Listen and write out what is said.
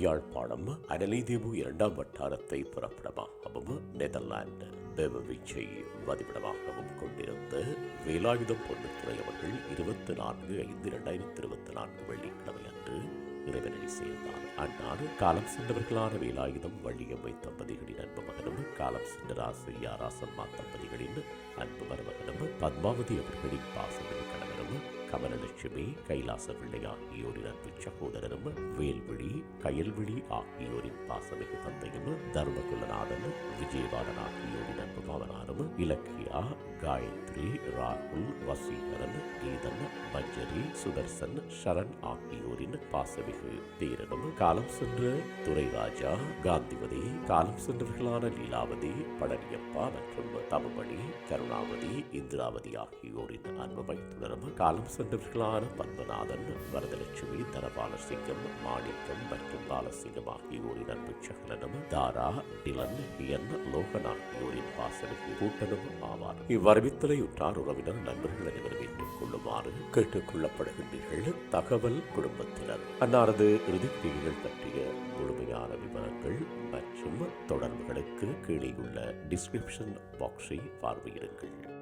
யாழ்ப்பாணம் அனலிதீவு இரண்டாம் வட்டாரத்தை புறப்படமாகவும் நெதர்லாந்து பெவவிச்சை வதிவிடமாகவும் கொண்டிருந்த வேலாயுதம் பொன்னுத்துறை அவர்கள் இருபத்தி நான்கு ஐந்து இரண்டாயிரத்தி இருபத்தி நான்கு வெள்ளிக்கிழமை அன்று இறைவனடி சேர்ந்தார். அந்நாடு காலம் சென்றவர்களான வேலாயுதம் வள்ளியம்மை தம்பதிகளின் அன்பு மகனும் காலம் சென்ற ராசையா ராசம்மா தம்பதிகளின் அன்பு மருமகனும் பத்மாவதி அவர்களின் பாசமிகு கணவரும் கமலலட்சுமி கைலாச பிள்ளை ஆகியோரின் அன்பு சகோதரரும் வேல்விழி கயல்விழி ஆகியோரின் பாசமிகு தந்தையும் தர்மகுலநாதனும் விஜயபாலன் ஆகியோரின் அன்பு மாமனாரும் இலக்கியா காயத்ரி ராகுல் வசீகரன் கீதன் மஞ்சரி சுதர்சன் சரண் ஆகியோரின் பாசமிகு. பேரனும் காலம் சென்ற துரைராஜா காந்திமதி காலம் சென்றவர்களான லீலாவதி பழனியப்பா மற்றும் தமிழ்மணி கருணாவதி இந்திராவதி ஆகியோரின் அன்பு தொடரும் காலம் சென்றவர்களான பத்மநாதன் வரதலட்சுமி தனபால சிங்கம் மாணிக்கம் மற்றும் பாலசிங்கம் ஆகியோரின் அன்பு சகலனும் தாரா டிலன் என் லோகன் ஆகியோரின் பாசமிகு கூட்டனும் ஆவார். இவ்வாறு உற்றார் உறவினர் நண்பர்கள் அனைவரும் ஏற்றுக் கொள்ளுமாறு கேட்டுக் கொள்ளப்படுகின்றீர்கள் தகவல் குடும்பத்தினர். அன்னாரது இறுதிக்கிரிகள் பற்றிய முழுமையான விவரங்கள் மற்றும் தொடர்புகளுக்கு கீழே உள்ள டிஸ்கிரிப்ஷன் பாக்ஸை பார்வையிடுங்கள்.